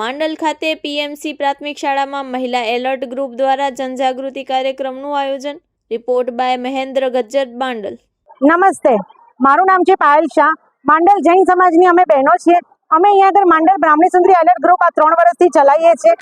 માંડલ ખાતે પીએમસી પ્રાથમિક શાળામાં મહિલા એલર્ટ ગ્રુપ દ્વારા જનજાગૃતિ કાર્યક્રમનું આયોજન. Report by Mahendra Gajjar, Mandal. નમસ્તે. મારું નામ છે પાયલ શાહ. માંડલ જૈન સમાજની અમે બહેનો છીએ. અમે અહીંયા આગળ માંડલ બ્રાહ્મણી સુંદરી એલર્ટ ગ્રુપ આ ત્રણ વર્ષથી ચલાવીએ છીએ.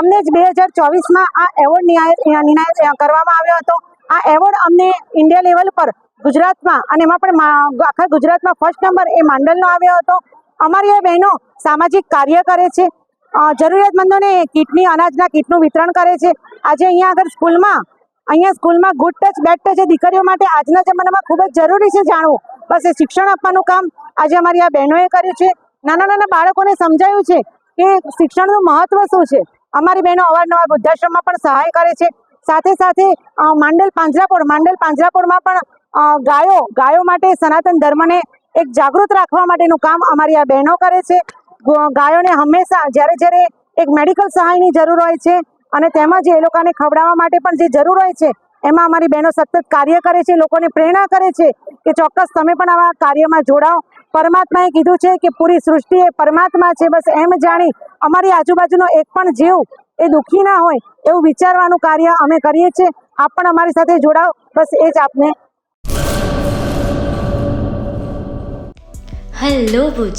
અમને જ બે હજાર ચોવીસમાં આ એવોર્ડ નિર્ણય કરવામાં આવ્યો હતો. આ એવોર્ડ અમને ઇન્ડિયા લેવલ પર ગુજરાતમાં અને એમાં પણ આખા ગુજરાતમાં ફર્સ્ટ નંબર એ માંડલનો આવ્યો હતો. અમારી આ બહેનો સામાજિક કાર્ય કરે છે. જરૂરિયાતમંદોને કીટની અનાજના કીટનું વિતરણ કરે છે. આજે અહીંયા આગળ સ્કૂલમાં, અહીંયા સ્કૂલમાં ગુડ ટચ બેડ ટચ દીકરીઓ માટે આજના જમાનામાં ખૂબ જ જરૂરી છે જાણવું. બસ એ શિક્ષણ આપવાનું કામ આજે અમારી આ બહેનોએ કર્યું છે. નાના નાના બાળકોને સમજાયું છે કે શિક્ષણનું મહત્વ શું છે. અમારી બહેનો અવારનવાર વૃદ્ધાશ્રમમાં પણ સહાય કરે છે. સાથે સાથે માંડલ પાંજરાપોળ, માંડલ પાંજરાપોળમાં પણ ગાયો ગાયો માટે સનાતન ધર્મને એક જાગૃત રાખવા માટેનું કામ અમારી આ બહેનો કરે છે. ગાયોને હંમેશા જ્યારે જ્યારે એક મેડિકલ સહાયની જરૂર હોય છે અને તેમજ એ લોકોને ખવડાવવા માટે પણ જે જરૂર હોય છે, એમાં અમારી બહેનો સતત કાર્ય કરે છે, લોકોને પ્રેરણા કરે છે કે ચોક્કસ તમે પણ આવા કાર્યમાં જોડાઓ. પરમાત્માએ કીધું છે કે પૂરી સૃષ્ટિ એ પરમાત્મા છે, બસ એમ જાણી અમારી આજુબાજુનો એક પણ જીવ એ દુઃખી ના હોય એવું વિચારવાનું કાર્ય અમે કરીએ છીએ. આપ પણ અમારી સાથે જોડાઓ. બસ એ જ આપને. હેલો ભુજ.